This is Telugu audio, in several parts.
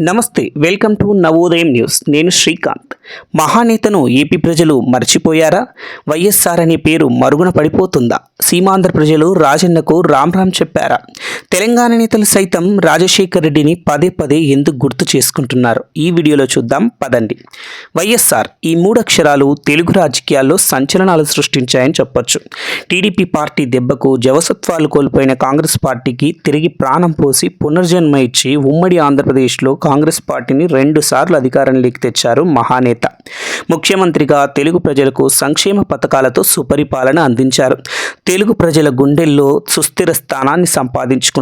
నమస్తే వెల్కమ్ టు నవోదయం న్యూస్. నేను శ్రీకాంత్. మహానేతను ఏపీ ప్రజలు మర్చిపోయారా? వైఎస్ఆర్ అనే పేరు మరుగున పడిపోతుందా? సీమాంధ్ర ప్రజలు రాజన్నకు రామ్ రామ్ చెప్పారా? తెలంగాణ నేతలు సైతం రాజశేఖర్ రెడ్డిని పదే పదే ఎందుకు గుర్తు చేసుకుంటున్నారు? ఈ వీడియోలో చూద్దాం పదండి. వైఎస్ఆర్ ఈ మూడు అక్షరాలు తెలుగు రాజకీయాల్లో సంచలనాలు సృష్టించాయని చెప్పొచ్చు. టీడీపీ పార్టీ దెబ్బకు జవసత్వాలు కోల్పోయిన కాంగ్రెస్ పార్టీకి తిరిగి ప్రాణం పోసి పునర్జన్మ ఇచ్చి ఉమ్మడి ఆంధ్రప్రదేశ్లో కాంగ్రెస్ పార్టీని రెండుసార్లు అధికారంలోకి తెచ్చారు మహానేత. ముఖ్యమంత్రిగా తెలుగు ప్రజలకు సంక్షేమ పథకాలతో సుపరిపాలన అందించారు. తెలుగు ప్రజల గుండెల్లో సుస్థిర స్థానాన్ని సంపాదించుకున్నారు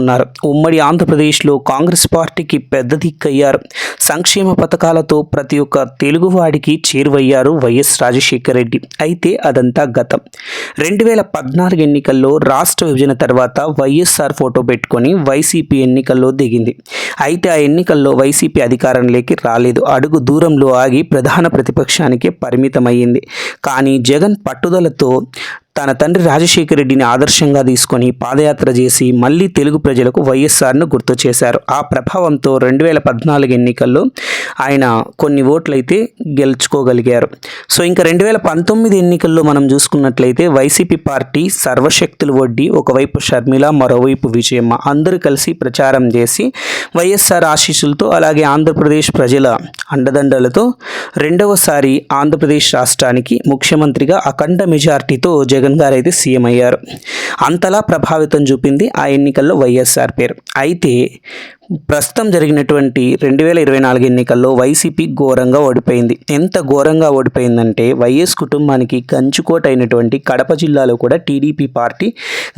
ఉమ్మడి ఆంధ్రప్రదేశ్లో కాంగ్రెస్ పార్టీకి పెద్ద దిక్కయ్యారు. సంక్షేమ పథకాలతో ప్రతి ఒక్క తెలుగువాడికి చేరువయ్యారు వైఎస్ రాజశేఖర రెడ్డి అయితే అదంతా గతం. రెండు వేల పద్నాలుగు ఎన్నికల్లో రాష్ట్ర విభజన తర్వాత వైఎస్ఆర్ ఫోటో పెట్టుకొని వైసీపీ ఎన్నికల్లో దిగింది. అయితే ఆ ఎన్నికల్లో వైసీపీ అధికారంలోకి రాలేదు. అడుగు దూరంలో ఆగి ప్రధాన ప్రతిపక్షానికే పరిమితమయ్యింది. కానీ జగన్ పట్టుదలతో తన తండ్రి రాజశేఖర రెడ్డిని ఆదర్శంగా తీసుకొని పాదయాత్ర చేసి మళ్ళీ తెలుగు ప్రజలకు వైఎస్ఆర్ను గుర్తు చేశారు. ఆ ప్రభావంతో రెండు వేల పద్నాలుగు ఎన్నికల్లో ఆయన కొన్ని ఓట్లయితే గెలుచుకోగలిగారు. సో ఇంకా రెండు వేల పంతొమ్మిది ఎన్నికల్లో మనం చూసుకున్నట్లయితే వైసీపీ పార్టీ సర్వశక్తులు వడ్డీ ఒకవైపు షర్మిల మరోవైపు విజయమ్మ అందరూ కలిసి ప్రచారం చేసి వైఎస్ఆర్ ఆశీస్సులతో అలాగే ఆంధ్రప్రదేశ్ ప్రజల అండదండలతో రెండవసారి ఆంధ్రప్రదేశ్ రాష్ట్రానికి ముఖ్యమంత్రిగా అఖండ మెజార్టీతో జగన్ గారు అయితే సీఎం అయ్యారు. అంతలా ప్రభావితం చూపింది ఆ ఎన్నికల్లో వైఎస్ఆర్ పేరు. అయితే ప్రస్తుతం జరిగినటువంటి రెండు వేల ఇరవై నాలుగు ఎన్నికల్లో వైసీపీ ఘోరంగా ఓడిపోయింది. ఎంత ఘోరంగా ఓడిపోయిందంటే వైఎస్ కుటుంబానికి కంచుకోట అయినటువంటి కడప జిల్లాలో కూడా టీడీపీ పార్టీ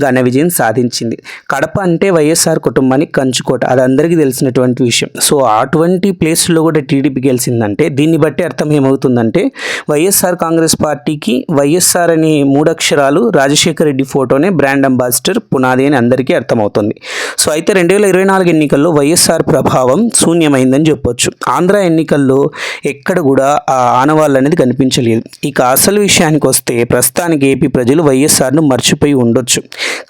ఘన విజయం సాధించింది. కడప అంటే వైఎస్ఆర్ కుటుంబానికి కంచుకోట అది అందరికీ తెలిసినటువంటి విషయం. సో అటువంటి ప్లేస్లో కూడా టీడీపీ గెలిచిందంటే దీన్ని బట్టి అర్థం ఏమవుతుందంటే వైఎస్ఆర్ కాంగ్రెస్ పార్టీకి వైఎస్ఆర్ అనే మూడక్షరాలు రాజశేఖర రెడ్డి ఫోటోనే బ్రాండ్ అంబాసిడర్ పునాది అని అందరికీ అర్థమవుతుంది. సో అయితే రెండు వేల ఇరవై నాలుగు ఎన్నికల్లో వైఎస్ఆర్ ప్రభావం శూన్యమైందని చెప్పొచ్చు. ఆంధ్ర ఎన్నికల్లో ఎక్కడ కూడా ఆ ఆనవాళ్ళు అనేది కనిపించలేదు. ఇక అసలు విషయానికి వస్తే ప్రస్తుతానికి ఏపీ ప్రజలు వైఎస్ఆర్ను మర్చిపోయి ఉండొచ్చు.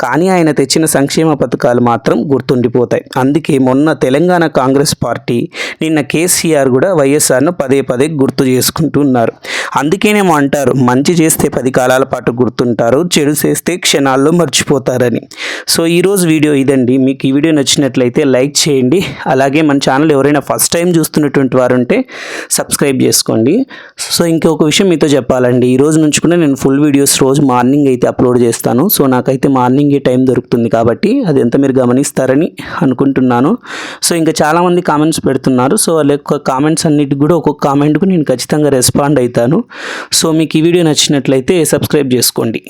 కానీ ఆయన తెచ్చిన సంక్షేమ పథకాలు మాత్రం గుర్తుండిపోతాయి. అందుకే మొన్న తెలంగాణ కాంగ్రెస్ పార్టీ నిన్న కేసీఆర్ కూడా వైఎస్ఆర్ను పదే పదే గుర్తు చేసుకుంటున్నారు అందుకేనేమో అంటారు మంచి చేస్తే పది కాలాల పాటు గుర్తుంటారు చెడు చేస్తే క్షణాల్లో మర్చిపోతారని. సో ఈరోజు వీడియో ఇదండి. మీకు ఈ వీడియో నచ్చినట్లయితే లైక్ చేయండి. అలాగే మన ఛానల్ ఎవరైనా ఫస్ట్ టైం చూస్తున్నటువంటి వారు ఉంటే సబ్స్క్రైబ్ చేసుకోండి. సో ఇంకొక విషయం మీతో చెప్పాలండి. ఈ రోజు నుంచి కూడా నేను ఫుల్ వీడియోస్ రోజు మార్నింగ్ అయితే అప్లోడ్ చేస్తాను. సో నాకైతే మార్నింగే టైం దొరుకుతుంది కాబట్టి అది ఎంత మీరు గమనిస్తారని అనుకుంటున్నాను. సో ఇంకా చాలామంది కామెంట్స్ పెడుతున్నారు. సో వాళ్ళ యొక్క కామెంట్స్ అన్నిటికి కూడా ఒక్కొక్క కామెంట్కు నేను ఖచ్చితంగా రెస్పాండ్ అవుతాను. సో మీకు ఈ వీడియో నచ్చినట్లయితే సబ్స్క్రైబ్ చేసుకోండి.